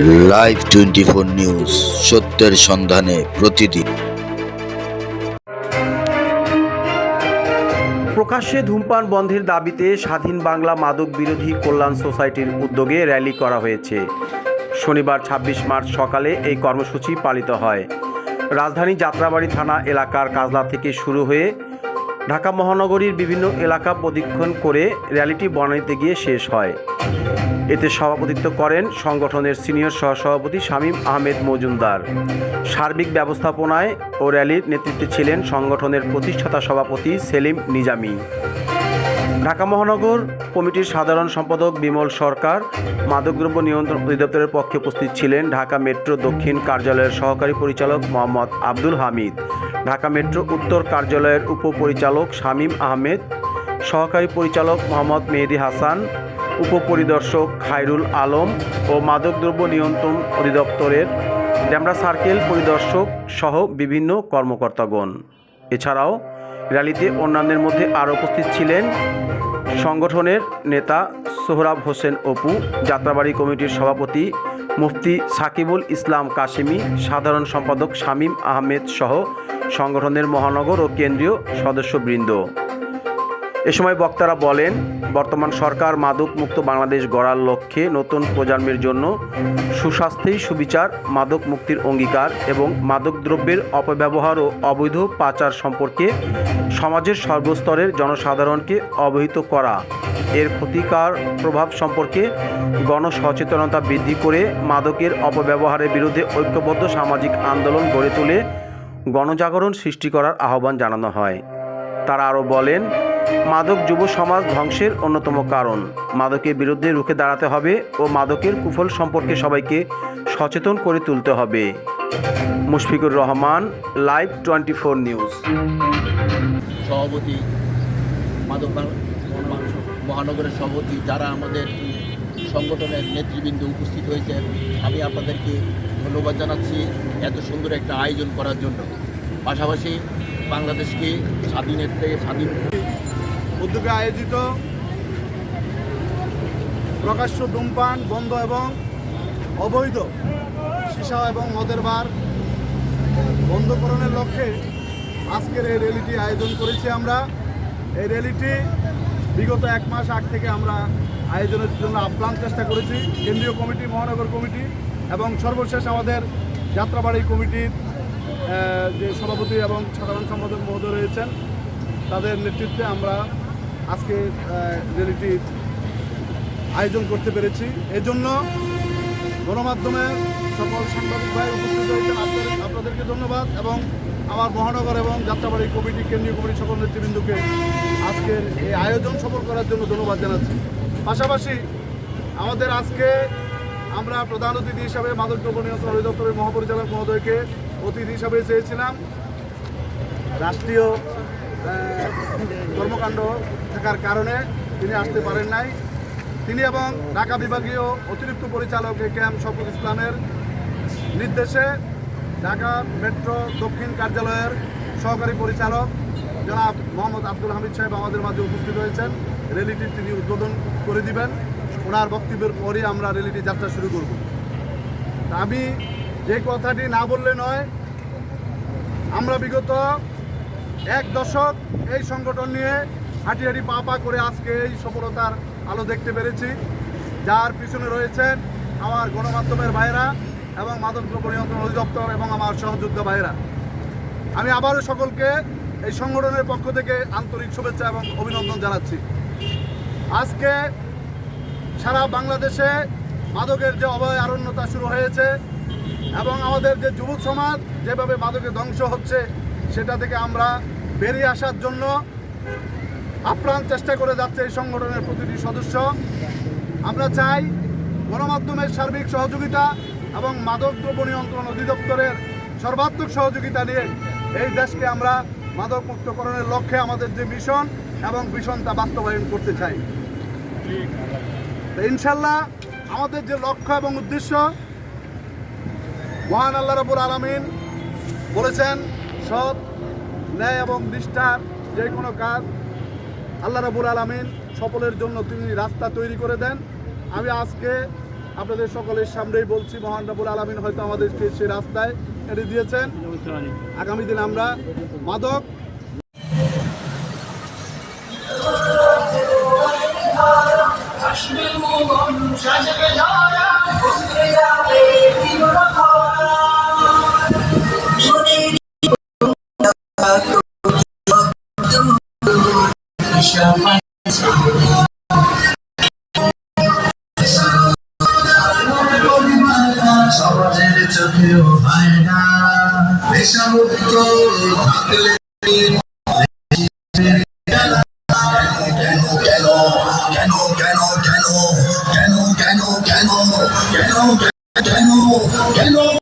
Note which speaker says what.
Speaker 1: Live twenty four news সত্যের সন্ধানে প্রতিদিন।
Speaker 2: প্রকাশ্যে ধূমপান বন্ধের দাবিতে স্বাধীন বাংলা মাদক বিরোধী কল্যাণ সোসাইটির উদ্যোগে র্যালি করা হয়েছে। শনিবার ২৬ মার্চ সকালে এই কর্মসূচি পালিত হয়। রাজধানী যাত্রাবাড়ি থানা এলাকার কাজলা থেকে শুরু হয়ে ঢাকা মহানগরীর বিভিন্ন এলাকা প্রদক্ষিণ করে র্যালিটি বনানীতে গিয়ে শেষ হয়। এতে সভাপতিত্ব করেন সংগঠনের সিনিয়র সহসভাপতি শামীম আহমেদ মজুমদার। সার্বিক ব্যবস্থাপনায় ও র্যালির নেতৃত্বে ছিলেন সংগঠনের প্রতিষ্ঠাতা সভাপতি সেলিম নিজামী। ঢাকা মহানগর কমিটির সাধারণ সম্পাদক বিমল সরকার, মাদকদ্রব্য নিয়ন্ত্রণ অধিদপ্তরের পক্ষে উপস্থিত ছিলেন ঢাকা মেট্রো দক্ষিণ কার্যালয়ের সহকারী পরিচালক মোহাম্মদ আব্দুল হামিদ, ঢাকা মেট্রো উত্তর কার্যালয়ের উপপরিচালক শামীম আহমেদ, সহকারী পরিচালক মোহাম্মদ মেহেদি হাসান উপপরিদর্শক খায়রুল আলম ও মাদকদ্রব্য নিয়ন্ত্রণ অধিদপ্তরের ড্যামরা সার্কেল পরিদর্শক সহ বিভিন্ন কর্মকর্তাগণ। এছাড়াও র্যালিতে অন্যান্যের মধ্যে আরও উপস্থিত ছিলেন সংগঠনের নেতা সোহরাব হোসেন অপু, যাত্রাবাড়ি কমিটির সভাপতি মুফতি সাকিবুল ইসলাম কাশিমি সাধারণ সম্পাদক শামীম আহমেদ সহ সংগঠনের মহানগর ও কেন্দ্রীয় সদস্যবৃন্দ। এ সময় বক্তারা বলেন, বর্তমান সরকার মাদক মুক্ত বাংলাদেশ গড়ার লক্ষ্যে নতুন প্রজন্মের জন্য সুস্বাস্থ্যেই সুবিচার, মাদক মুক্তির অঙ্গীকার এবং মাদকদ্রব্যের অপব্যবহার ও অবৈধ পাচার সম্পর্কে সমাজের সর্বস্তরের জনসাধারণকে অবহিত করা। এর ক্ষতিকার প্রভাব সম্পর্কে গণসচেতনতা বৃদ্ধি করে মাদকের অপব্যবহারের বিরুদ্ধে ঐক্যবদ্ধ সামাজিক আন্দোলন গড়ে তুলে গণজাগরণ সৃষ্টি করার আহ্বান জানানো হয়। তারা আরও বলেন মাদক যুব সমাজ ধ্বংসের অন্যতম কারণ। মাদকের বিরুদ্ধে রুখে দাঁড়াতে হবে ও মাদকের কুফল সম্পর্কে সবাইকে সচেতন করে তুলতে হবে। Mushfiqur Rahman live twenty four news
Speaker 3: সভাপতি, মাদক মহানগরের সভাপতি যারা আমাদের সংগঠনের নেতৃবৃন্দ উপস্থিত হয়েছেন, আমি আপনাদেরকে ধন্যবাদ জানাচ্ছি এত সুন্দর একটা আয়োজন করার জন্য। পাশাপাশি বাংলাদেশকে স্বাধীনের থেকে স্বাধীন
Speaker 4: উদ্যোগে আয়োজিত প্রকাশ্য ধূমপান বন্ধ এবং অবৈধ সীসা এবং মদের বার বন্ধকরণের লক্ষ্যে আজকের এই র্যালিটি আয়োজন করেছি আমরা। এই র্যালিটি বিগত এক মাস আগ থেকে আমরা আয়োজনের জন্য আপ্রাণ চেষ্টা করেছি। কেন্দ্রীয় কমিটি, মহানগর কমিটি এবং সর্বশেষ আমাদের যাত্রাবাড়ি কমিটির যে সভাপতি এবং সাধারণ সম্পাদক মহোদয় রয়েছেন, তাদের নেতৃত্বে আমরা আজকে র্যালিটির আয়োজন করতে পেরেছি। এজন্য গণমাধ্যমের সকল সাংবাদিক ভাই উপস্থিত হয়েছেন। আপনাদের, আপনাদেরকে ধন্যবাদ এবং আমার মহানগর এবং যাত্রাবাড়ি কমিটি, কেন্দ্রীয় কমিটি সকল নেতৃবৃন্দকে আজকের এই আয়োজন সফল করার জন্য ধন্যবাদ জানাচ্ছি। পাশাপাশি আমাদের আজকে আমরা প্রধান অতিথি হিসাবে মাদকদ্রব্য নিয়ন্ত্রণ অধিদপ্তরের মহাপরিচালক মহোদয়কে অতিথি হিসাবে চেয়েছিলাম। রাষ্ট্রীয় কর্মকাণ্ড থাকার কারণে তিনি আসতে পারেন নাই। তিনি এবং ঢাকা বিভাগীয় অতিরিক্ত পরিচালক এ কে এম শফুল ইসলামের নির্দেশে ঢাকা মেট্রো দক্ষিণ কার্যালয়ের সহকারী পরিচালক জনাব মোহাম্মদ আব্দুল হামিদ সাহেব আমাদের মাঝে উপস্থিত হয়েছেন। র্যালিটি তিনি উদ্বোধন করে দিবেন। ওনার বক্তব্যের পরই আমরা র্যালিটি যাত্রা শুরু করব। আমি যে কথাটি না বললে নয়, আমরা বিগত এক দশক এই সংগঠন নিয়ে হাঁটি হাঁটি পা পা করে আজকে এই সফলতার আলো দেখতে পেরেছি। যার পিছনে রয়েছেন আমার গণমাধ্যমের ভাইরা এবং মাদকদ্রব্য নিয়ন্ত্রণ অধিদপ্তর এবং আমার সহযোদ্ধা ভাইরা আমি আবারও সকলকে এই সংগঠনের পক্ষ থেকে আন্তরিক শুভেচ্ছা এবং অভিনন্দন জানাচ্ছি। আজকে সারা বাংলাদেশে মাদকের যে অভয় আরণ্যতা শুরু হয়েছে এবং আমাদের যে যুবক সমাজ যেভাবে মাদকে ধ্বংস হচ্ছে, সেটা থেকে আমরা বেরিয়ে আসার জন্য আপ্রাণ চেষ্টা করে যাচ্ছে এই সংগঠনের প্রতিটি সদস্য। আমরা চাই গণমাধ্যমের সার্বিক সহযোগিতা এবং মাদক দ্রব্য নিয়ন্ত্রণ অধিদপ্তরের সর্বাত্মক সহযোগিতা নিয়ে এই দেশকে আমরা মাদক মুক্তকরণের লক্ষ্যে আমাদের যে মিশন এবং মিশন তা বাস্তবায়ন করতে চাই। ইনশাল্লাহ আমাদের যে লক্ষ্য এবং উদ্দেশ্য, মহান আল্লাহ রবুল আলমিন বলেছেন, সৎ ন্যায় এবং নিষ্ঠার যে কোনো কাজ আল্লাহ রবুল আলমিন সকলের জন্য তিনি রাস্তা তৈরি করে দেন। আমি আজকে আপনাদের সকলের সামনেই বলছি, মহান রাবুল আলমিন হয়তো আমাদেরকে সে রাস্তায় এনে দিয়েছেন। আগামী দিনে আমরা মাদক
Speaker 5: সমাজের থাকলেও হয় না পেশামুক্ত থাকলে কেন কেন কেন কেন কেন